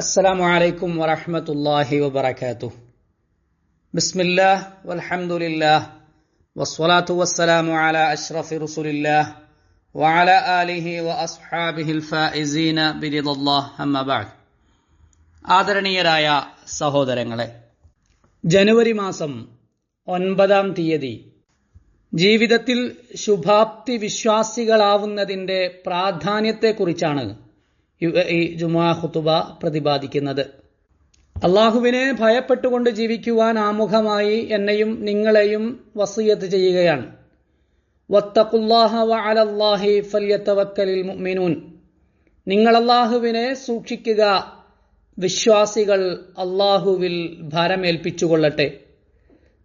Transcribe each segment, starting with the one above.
السلام عليكم ورحمة الله وبركاته بسم الله والحمد لله والصلاة والسلام على أشرف رسول الله وعلى آله وأصحابه الفائزين برضا الله أما بعد ആദരണീയരായ സഹോദരങ്ങളെ ജനുവരി മാസം ഒൻപതാം തീയതി ജീവിതത്തിൽ ശുഭാപ്തി വിശ്വാസികളാവുന്നതിന്റെ പ്രാധാന്യത്തെക്കുറിച്ചാണ് യു- ഈ ജുമാ ഖുതുബ പ്രതിപാദിക്കുന്നത്. അള്ളാഹുവിനെ ഭയപ്പെട്ടുകൊണ്ട് ജീവിക്കുവാൻ ആമുഖമായി എന്നെയും നിങ്ങളെയും വസീയത്ത് ചെയ്യുകയാണ്. മുഅ്മിനൂൻ. നിങ്ങൾ അള്ളാഹുവിനെ സൂക്ഷിക്കുക. വിശ്വാസികൾ അള്ളാഹുവിൽ ഭാരമേൽപ്പിച്ചുകൊള്ളട്ടെ.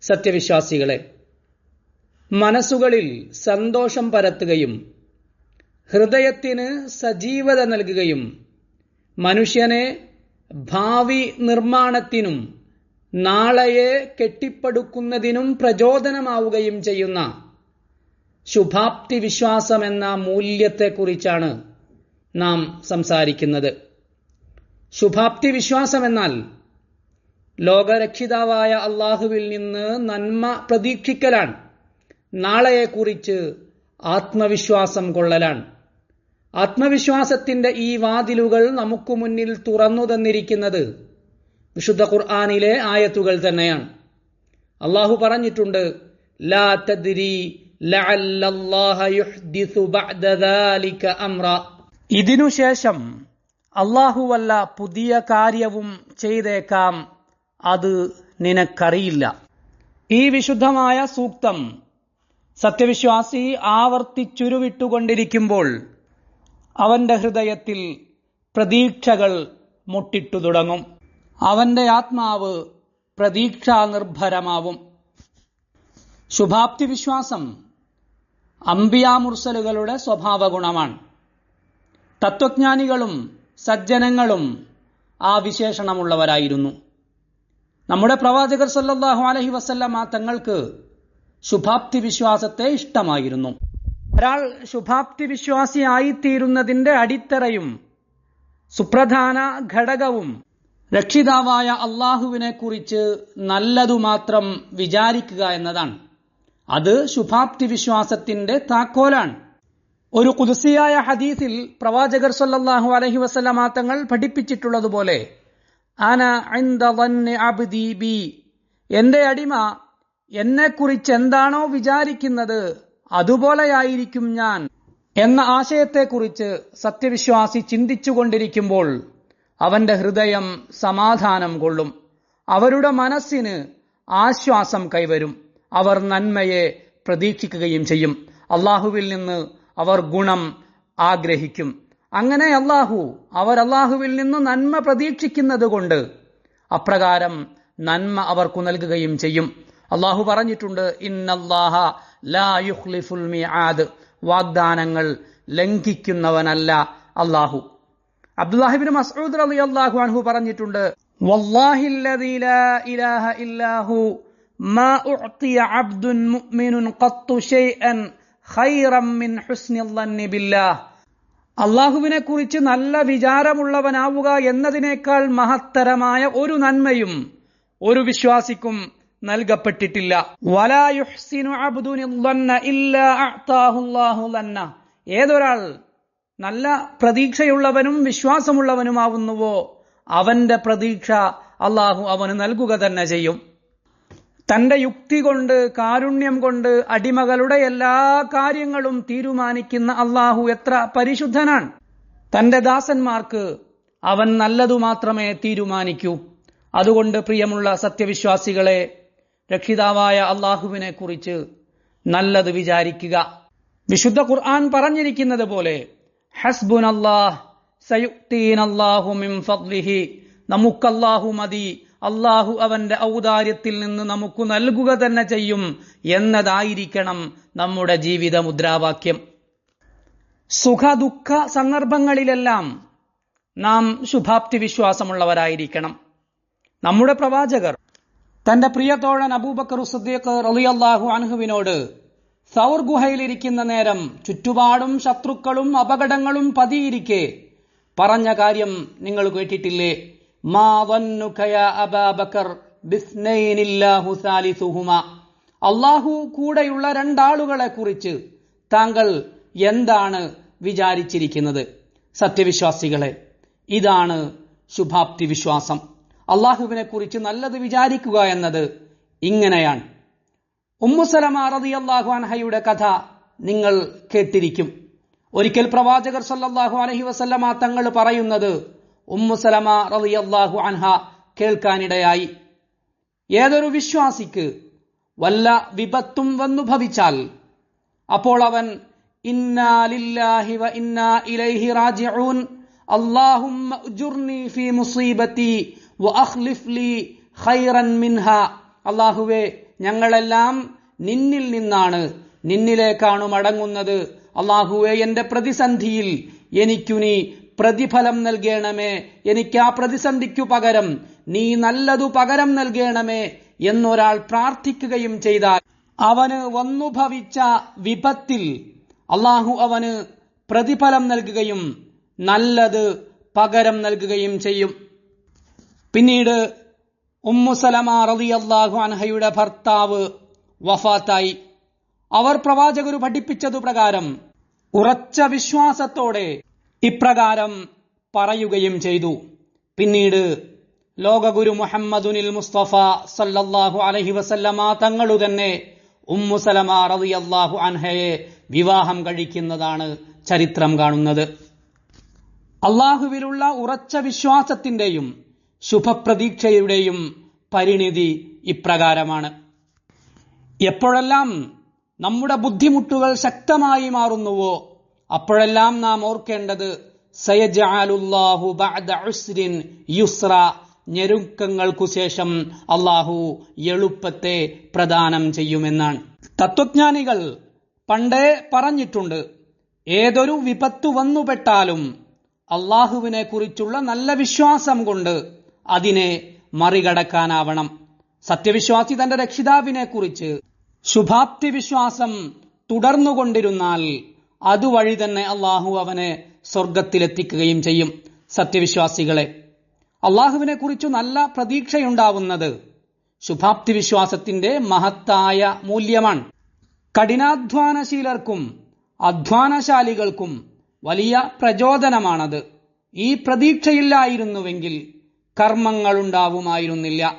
സത്യവിശ്വാസികളെ മനസ്സുകളിൽ സന്തോഷം പരത്തുകയും ഹൃദയത്തിന് സജീവത നൽകുകയും മനുഷ്യനെ ഭാവി നിർമ്മാണത്തിനും നാളെയെ കെട്ടിപ്പടുക്കുന്നതിനും പ്രചോദനമാവുകയും ചെയ്യുന്ന ശുഭാപ്തി വിശ്വാസം എന്ന മൂല്യത്തെക്കുറിച്ചാണ് നാം സംസാരിക്കുന്നത്. ശുഭാപ്തി വിശ്വാസം എന്നാൽ ലോകരക്ഷിതാവായ അള്ളാഹുവിൽ നിന്ന് നന്മ പ്രതീക്ഷിക്കലാണ്. നാളെയെക്കുറിച്ച് ആത്മവിശ്വാസം കൊള്ളലാണ്. ആത്മവിശ്വാസത്തിന്റെ ഈ വാതിലുകൾ നമുക്ക് മുന്നിൽ തുറന്നു തന്നിരിക്കുന്നത് വിശുദ്ധ ഖുർആാനിലെ ആയത്തുകൾ തന്നെയാണ്. അള്ളാഹു പറഞ്ഞിട്ടുണ്ട് ലാ തദ്രി ഇതിനുശേഷം അള്ളാഹുവല്ല പുതിയ കാര്യവും ചെയ്തേക്കാം. അത് നിനക്കറിയില്ല. ഈ വിശുദ്ധമായ സൂക്തം സത്യവിശ്വാസി ആവർത്തിച്ചുരുവിട്ടുകൊണ്ടിരിക്കുമ്പോൾ അവന്റെ ഹൃദയത്തിൽ പ്രതീക്ഷകൾ മുട്ടിട്ടു തുടങ്ങും. അവന്റെ ആത്മാവ് പ്രതീക്ഷാനിർഭരമാവും. ശുഭാപ്തി വിശ്വാസം അമ്പിയാമുർസലുകളുടെ സ്വഭാവ ഗുണമാണ് തത്വജ്ഞാനികളും സജ്ജനങ്ങളും ആ വിശേഷണമുള്ളവരായിരുന്നു. നമ്മുടെ പ്രവാചകർ സല്ലല്ലാഹു അലൈഹി വസല്ലമ തങ്ങൾക്ക് ശുഭാപ്തി വിശ്വാസത്തെ ഇഷ്ടമായിരുന്നു. ഒരാൾ ശുഭാപ്തി വിശ്വാസിയായിത്തീരുന്നതിന്റെ അടിത്തറയും സുപ്രധാന ഘടകവും രക്ഷിതാവായ അള്ളാഹുവിനെ കുറിച്ച് നല്ലതു മാത്രം വിചാരിക്കുക എന്നതാണ്. അത് ശുഭാപ്തി വിശ്വാസത്തിന്റെ താക്കോലാണ്. ഒരു കുതിസിയായ ഹദീസിൽ പ്രവാചകർ സല്ലാഹു അലഹി വസല്ലമ തങ്ങൾ പഠിപ്പിച്ചിട്ടുള്ളതുപോലെ ആന അബ്ദി ബി എന്റെ അടിമ എന്നെക്കുറിച്ച് എന്താണോ വിചാരിക്കുന്നത് അതുപോലെയായിരിക്കും ഞാൻ എന്ന ആശയത്തെക്കുറിച്ച് സത്യവിശ്വാസി ചിന്തിച്ചുകൊണ്ടിരിക്കുമ്പോൾ അവന്റെ ഹൃദയം സമാധാനം കൊള്ളും. അവരുടെ മനസ്സിന് ആശ്വാസം കൈവരും. അവർ നന്മയെ പ്രതീക്ഷിക്കുകയും ചെയ്യും. അള്ളാഹുവിൽ നിന്ന് അവർ ഗുണം ആഗ്രഹിക്കും. അങ്ങനെ അള്ളാഹു അവർ അള്ളാഹുവിൽ നിന്ന് നന്മ പ്രതീക്ഷിക്കുന്നത് കൊണ്ട് അപ്രകാരം നന്മ അവർക്കു നൽകുകയും ചെയ്യും. അള്ളാഹു പറഞ്ഞിട്ടുണ്ട് ഇന്നല്ലാഹ ലാ യുഖ്ലിഫുൽ മിആദ്. വാഗ്ദാനങ്ങൾ ലംഘിക്കുന്നവനല്ല അള്ളാഹു അബ്ദുല്ലാഹിബിൻ മസൂദ് അലി അള്ളാഹു അൻഹു പറഞ്ഞിട്ടുണ്ട് അള്ളാഹുവിനെ കുറിച്ച് നല്ല വിചാരമുള്ളവനാവുക എന്നതിനേക്കാൾ മഹത്തരമായ ഒരു നന്മയും ഒരു വിശ്വാസിക്കും നൽകപ്പെട്ടിട്ടില്ല. ഏതൊരാൾ നല്ല പ്രതീക്ഷയുള്ളവനും വിശ്വാസമുള്ളവനുമാവുന്നുവോ അവന്റെ പ്രതീക്ഷ അള്ളാഹു അവന് നൽകുക തന്നെ ചെയ്യും. തന്റെ യുക്തി കൊണ്ട് കാരുണ്യം കൊണ്ട് അടിമകളുടെ എല്ലാ കാര്യങ്ങളും തീരുമാനിക്കുന്ന അള്ളാഹു എത്ര പരിശുദ്ധനാണ്. തന്റെ ദാസന്മാർക്ക് അവൻ നല്ലതു മാത്രമേ തീരുമാനിക്കൂ. അതുകൊണ്ട് പ്രിയമുള്ള സത്യവിശ്വാസികളെ രക്ഷിതാവായ അള്ളാഹുവിനെ കുറിച്ച് നല്ലത് വിചാരിക്കുക. വിശുദ്ധ ഖുർആൻ പറഞ്ഞിരിക്കുന്നത് പോലെ ഹസ്ബുൻ ഫദ്ലിഹി. നമുക്കല്ലാഹു മതി. അള്ളാഹു അവന്റെ ഔദാര്യത്തിൽ നിന്ന് നമുക്ക് നൽകുക തന്നെ ചെയ്യും എന്നതായിരിക്കണം നമ്മുടെ ജീവിത മുദ്രാവാക്യം. സുഖ ദുഃഖ സന്ദർഭങ്ങളിലെല്ലാം നാം ശുഭാപ്തി വിശ്വാസമുള്ളവരായിരിക്കണം നമ്മുടെ പ്രവാചകർ തന്റെ പ്രിയതോഴൻ അബൂബക്കർ സദ്ദീഖ് റളിയല്ലാഹു അൻഹുവിനോട് സൗർ ഗുഹയിലിരിക്കുന്ന നേരം ചുറ്റുപാടും ശത്രുക്കളും അപകടങ്ങളും പതിയിരിക്കെ. പറഞ്ഞ കാര്യം നിങ്ങൾ കേട്ടിട്ടില്ലേ? അള്ളാഹു കൂടെയുള്ള രണ്ടാളുകളെ കുറിച്ച് താങ്കൾ എന്താണ് വിചാരിച്ചിരിക്കുന്നത്? സത്യവിശ്വാസികളെ ഇതാണ് ശുഭാപ്തി വിശ്വാസം അള്ളാഹുവിനെ കുറിച്ച് നല്ലത് വിചാരിക്കുക എന്നത് ഇങ്ങനെയാണ്. ഉമ്മുസലമ അള്ളാഹു അൻഹയുടെ കഥ നിങ്ങൾ കേട്ടിരിക്കും. ഒരിക്കൽ പ്രവാചകർ സല്ലാഹു അലഹി വസല്ലമ തങ്ങൾ പറയുന്നത് ഉമ്മുസലമ റളിയല്ലാഹു അൻഹ കേൾക്കാനിടയായി. ഏതൊരു വിശ്വാസിക്ക് വല്ല വിപത്തും വന്നു ഭവിച്ചാൽ അപ്പോൾ അവൻ ഇന്നാലില്ലാഹി ഇലൈഹി റാജിഊൻ അല്ലാഹുമ്മ ഫീ ഖൈറൻ മിൻഹ. അല്ലാഹുവേ ഞങ്ങളെല്ലാം നിന്നിൽ നിന്നാണ്. നിന്നിലേക്കാണ് മടങ്ങുന്നത്. അള്ളാഹുവെ എന്റെ പ്രതിസന്ധിയിൽ എനിക്കു നീ പ്രതിഫലം നൽകണമേ. എനിക്ക് ആ പ്രതിസന്ധിക്കു പകരം നീ നല്ലതു പകരം നൽകണമേ എന്നൊരാൾ പ്രാർത്ഥിക്കുകയും ചെയ്താൽ അവന് വന്നു ഭവിച്ച വിപത്തിൽ അള്ളാഹു അവന് പ്രതിഫലം നൽകുകയും നല്ലത് പകരം നൽകുകയും ചെയ്യും. പിന്നീട് ഉമ്മു ഉമ്മുസലമ അള്ളാഹു അൻഹയുടെ ഭർത്താവ് വഫാത്തായി. അവർ പ്രവാചകരു പഠിപ്പിച്ചതു പ്രകാരം ഉറച്ച വിശ്വാസത്തോടെ ഇപ്രകാരം പറയുകയും ചെയ്തു. പിന്നീട് ലോകഗുരു മുഹമ്മദുനിൽ മുസ്തഫ സല്ലല്ലാഹു അലഹി വസല്ലമ തങ്ങളു തന്നെ ഉമ്മുസലമ അള്ളാഹു അൻഹയെ വിവാഹം കഴിക്കുന്നതാണ് ചരിത്രം കാണുന്നത്. അള്ളാഹുവിലുള്ള ഉറച്ച വിശ്വാസത്തിന്റെയും ശുഭപ്രതീക്ഷയുടെയും പരിണിതി ഇപ്രകാരമാണ്. എപ്പോഴെല്ലാം നമ്മുടെ ബുദ്ധിമുട്ടുകൾ ശക്തമായി മാറുന്നുവോ അപ്പോഴെല്ലാം നാം ഓർക്കേണ്ടത് സയജാലുല്ലാഹു ബഅദ ഉസ്രിൻ യുസ്ര ഞെരുക്കങ്ങൾക്കു ശേഷം അള്ളാഹു എളുപ്പത്തെ പ്രദാനം ചെയ്യുമെന്നാണ്. തത്വജ്ഞാനികൾ പണ്ടേ പറഞ്ഞിട്ടുണ്ട് ഏതൊരു വിപത്തു വന്നുപെട്ടാലും അള്ളാഹുവിനെ കുറിച്ചുള്ള നല്ല വിശ്വാസം കൊണ്ട് അതിനെ മറികടക്കാനാവണം. സത്യവിശ്വാസി തന്റെ രക്ഷിതാവിനെ കുറിച്ച് ശുഭാപ്തി വിശ്വാസം തുടർന്നുകൊണ്ടിരുന്നാൽ അതുവഴി തന്നെ അള്ളാഹു അവനെ സ്വർഗത്തിലെത്തിക്കുകയും ചെയ്യും. സത്യവിശ്വാസികളെ അള്ളാഹുവിനെ കുറിച്ച് നല്ല പ്രതീക്ഷയുണ്ടാവുന്നത് ശുഭാപ്തി വിശ്വാസത്തിന്റെ മഹത്തായ മൂല്യമാണ്. കഠിനാധ്വാനശീലർക്കും അധ്വാനശാലികൾക്കും വലിയ പ്രചോദനമാണത്. ഈ പ്രതീക്ഷയില്ലായിരുന്നുവെങ്കിൽ കർമ്മങ്ങളുണ്ടാവുമായിരുന്നില്ല.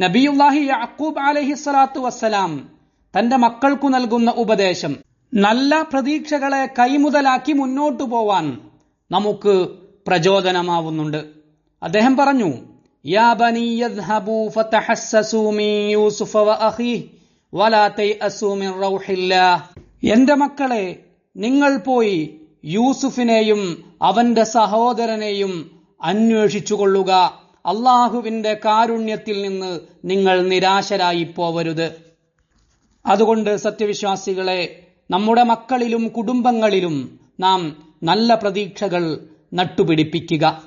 നബിയുല്ലാഹി യാക്കൂബ് അലഹി സ്വലാത്തു വസ്സലാം തന്റെ മക്കൾക്കു നൽകുന്ന ഉപദേശം നല്ല പ്രതീക്ഷകളെ കൈമുതലാക്കി മുന്നോട്ടു പോവാൻ നമുക്ക് പ്രചോദനമാവുന്നുണ്ട്. അദ്ദേഹം പറഞ്ഞു യാ ബനി ഫതഹസ്സസൂ വലാ എന്റെ മക്കളെ നിങ്ങൾ പോയി യൂസുഫിനെയും അവന്റെ സഹോദരനെയും അന്വേഷിച്ചു അള്ളാഹുവിന്റെ കാരുണ്യത്തിൽ നിന്ന് നിങ്ങൾ നിരാശരായി പോവരുത് അതുകൊണ്ട് സത്യവിശ്വാസികളെ നമ്മുടെ മക്കളിലും കുടുംബങ്ങളിലും നാം നല്ല പ്രതീക്ഷകൾ നട്ടുപിടിപ്പിക്കുക.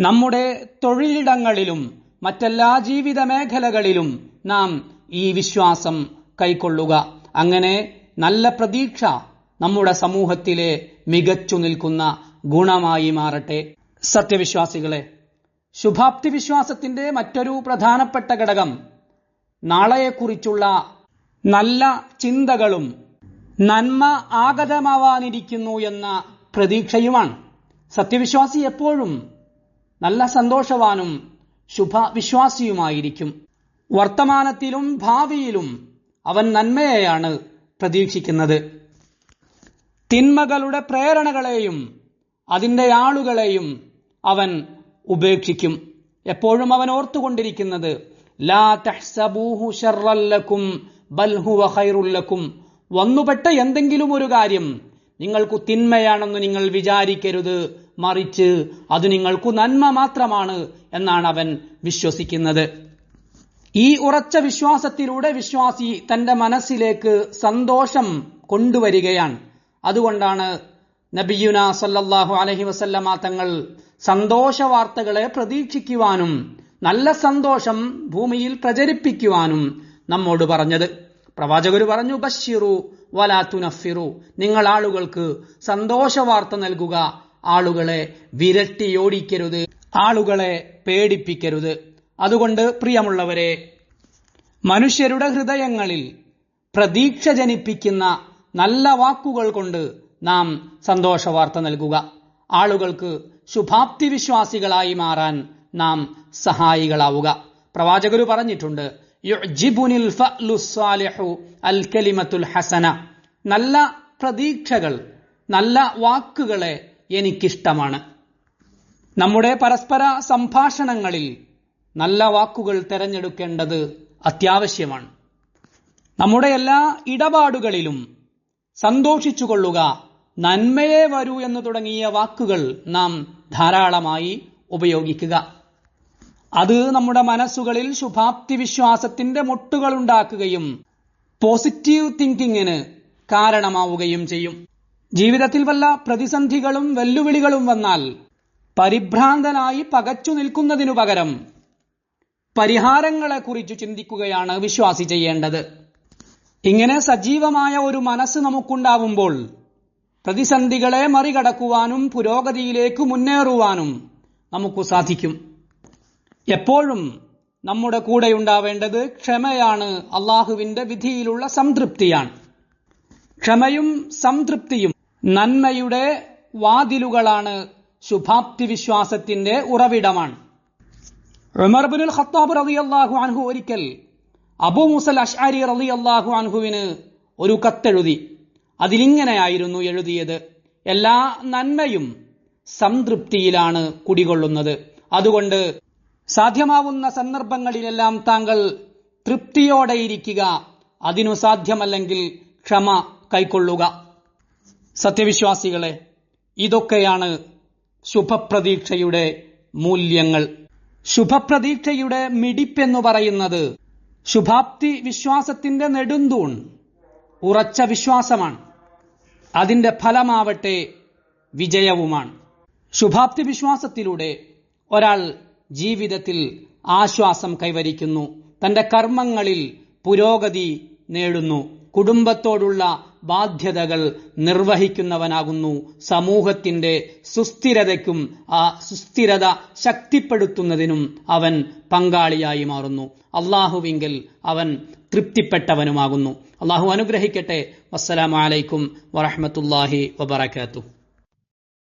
നമ്മുടെ തൊഴിലിടങ്ങളിലും മറ്റെല്ലാ ജീവിത മേഖലകളിലും നാം ഈ വിശ്വാസം കൈക്കൊള്ളുക. അങ്ങനെ നല്ല പ്രതീക്ഷ നമ്മുടെ സമൂഹത്തിലെ മികച്ചു നിൽക്കുന്ന ഗുണമായി മാറട്ടെ. സത്യവിശ്വാസികളെ ശുഭാപ്തി വിശ്വാസത്തിന്റെ മറ്റൊരു പ്രധാനപ്പെട്ട ഘടകം നാളെയെക്കുറിച്ചുള്ള നല്ല ചിന്തകളും നന്മ ആഗതമാവാനിരിക്കുന്നു എന്ന പ്രതീക്ഷയുമാണ്. സത്യവിശ്വാസി എപ്പോഴും നല്ല സന്തോഷവാനും ശുഭവിശ്വാസിയുമായിരിക്കും. വർത്തമാനത്തിലും ഭാവിയിലും അവൻ നന്മയെയാണ് പ്രതീക്ഷിക്കുന്നത്. തിന്മകളുടെ പ്രേരണകളെയും അതിന്റെ ആളുകളെയും അവൻ ഉപേക്ഷിക്കും. എപ്പോഴും അവൻ ഓർത്തുകൊണ്ടിരിക്കുന്നത് ലാ തഹ്സബൂഹു ഖൈറുല്ലക്കും വന്നുപെട്ട എന്തെങ്കിലും ഒരു കാര്യം നിങ്ങൾക്കു തിന്മയാണെന്ന് നിങ്ങൾ വിചാരിക്കരുത് മറിച്ച് അത് നിങ്ങൾക്കു നന്മ മാത്രമാണ് എന്നാണ് അവൻ വിശ്വസിക്കുന്നത്. ഈ ഉറച്ച വിശ്വാസത്തിലൂടെ വിശ്വാസി തന്റെ മനസ്സിലേക്ക് സന്തോഷം കൊണ്ടുവരികയാണ്. അതുകൊണ്ടാണ് നബിയുന സല്ലാഹു അലഹി വസല്ലമ തങ്ങൾ സന്തോഷ വാർത്തകളെ പ്രതീക്ഷിക്കുവാനും നല്ല സന്തോഷം ഭൂമിയിൽ പ്രചരിപ്പിക്കുവാനും നമ്മോട് പറഞ്ഞത്. പ്രവാചകർ പറഞ്ഞു ബഷിറു വലാത്തുനഫിറു നിങ്ങൾ ആളുകൾക്ക് സന്തോഷ വാർത്ത നൽകുക. ആളുകളെ വിരട്ടിയോടിക്കരുത്. ആളുകളെ പേടിപ്പിക്കരുത്. അതുകൊണ്ട് പ്രിയമുള്ളവരെ മനുഷ്യരുടെ ഹൃദയങ്ങളിൽ പ്രതീക്ഷ ജനിപ്പിക്കുന്ന നല്ല വാക്കുകൾ കൊണ്ട് നാം സന്തോഷ വാർത്ത നൽകുക. ആളുകൾക്ക് ശുഭാപ്തി വിശ്വാസികളായി മാറാൻ നാം സഹായികളാവുക. പ്രവാചകർ പറഞ്ഞിട്ടുണ്ട് അൽ കലിമത്തുൽ ഹസന. നല്ല പ്രതീക്ഷകൾ നല്ല വാക്കുകളെ എനിക്കിഷ്ടമാണ്. നമ്മുടെ പരസ്പര സംഭാഷണങ്ങളിൽ നല്ല വാക്കുകൾ തിരഞ്ഞെടുക്കേണ്ടത് അത്യാവശ്യമാണ്. നമ്മുടെ എല്ലാ ഇടപാടുകളിലും സന്തോഷിച്ചുകൊള്ളുക നന്മയെ വരൂ എന്ന് തുടങ്ങിയ വാക്കുകൾ നാം ധാരാളമായി ഉപയോഗിക്കുക. അത് നമ്മുടെ മനസ്സുകളിൽ ശുഭാപ്തി വിശ്വാസത്തിന്റെ മുട്ടുകൾ ഉണ്ടാക്കുകയും പോസിറ്റീവ് തിങ്കിങ്ങിന് കാരണമാവുകയും ചെയ്യും. ജീവിതത്തിൽ വല്ല പ്രതിസന്ധികളും വെല്ലുവിളികളും വന്നാൽ പരിഭ്രാന്തനായി പകച്ചു നിൽക്കുന്നതിനു പകരം പരിഹാരങ്ങളെക്കുറിച്ച് ചിന്തിക്കുകയാണ് വിശ്വാസി ചെയ്യേണ്ടത്. ഇങ്ങനെ സജീവമായ ഒരു മനസ്സ് നമുക്കുണ്ടാവുമ്പോൾ പ്രതിസന്ധികളെ മറികടക്കുവാനും പുരോഗതിയിലേക്ക് മുന്നേറുവാനും നമുക്ക് സാധിക്കും. എപ്പോഴും നമ്മുടെ കൂടെ ഉണ്ടാവേണ്ടത് ക്ഷമയാണ്. അള്ളാഹുവിന്റെ വിധിയിലുള്ള സംതൃപ്തിയാണ്. ക്ഷമയും സംതൃപ്തിയും നന്മയുടെ വാതിലുകളാണ് ശുഭാപ്തി വിശ്വാസത്തിന്റെ ഉറവിടമാണ്. ഉമർ ഖത്താബ് റതി റളിയല്ലാഹു അൻഹു ഒരിക്കൽ അബു മുസൽ അഷ്ആരി റതി അള്ളാഹു അൻഹുവിന് ഒരു കത്തെഴുതി. അതിലിങ്ങനെയായിരുന്നു എഴുതിയത്. എല്ലാ നന്മയും സംതൃപ്തിയിലാണ് കുടികൊള്ളുന്നത്. അതുകൊണ്ട് സാധ്യമാവുന്ന സന്ദർഭങ്ങളിലെല്ലാം താങ്കൾ തൃപ്തിയോടെ ഇരിക്കുക. അതിനു സാധ്യമല്ലെങ്കിൽ ക്ഷമ കൈക്കൊള്ളുക. സത്യവിശ്വാസികളെ ഇതൊക്കെയാണ് ശുഭപ്രതീക്ഷയുടെ മൂല്യങ്ങൾ. ശുഭപ്രതീക്ഷയുടെ മിടിപ്പെന്നു പറയുന്നത് ശുഭാപ്തി വിശ്വാസത്തിന്റെ നെടുന്തൂൺ. ഉറച്ച വിശ്വാസമാണ്. അതിന്റെ ഫലമാവട്ടെ വിജയവുമാണ്. ശുഭാപ്തി വിശ്വാസത്തിലൂടെ ഒരാൾ ജീവിതത്തിൽ ആശ്വാസം കൈവരിക്കുന്നു. തന്റെ കർമ്മങ്ങളിൽ പുരോഗതി നേടുന്നു. കുടുംബത്തോടുള്ള ബാധ്യതകൾ നിർവഹിക്കുന്നവനാകുന്നു. സമൂഹത്തിന്റെ സുസ്ഥിരതയ്ക്കും ആ സുസ്ഥിരത ശക്തിപ്പെടുത്തുന്നതിനും അവൻ പങ്കാളിയായി മാറുന്നു. അള്ളാഹുവിങ്കിൽ അവൻ തൃപ്തിപ്പെട്ടവനുമാകുന്നു. അള്ളാഹു അനുഗ്രഹിക്കട്ടെ. വസ്സലാമലൈക്കും വറഹമത്തല്ലാഹി വബർക്കാത്തു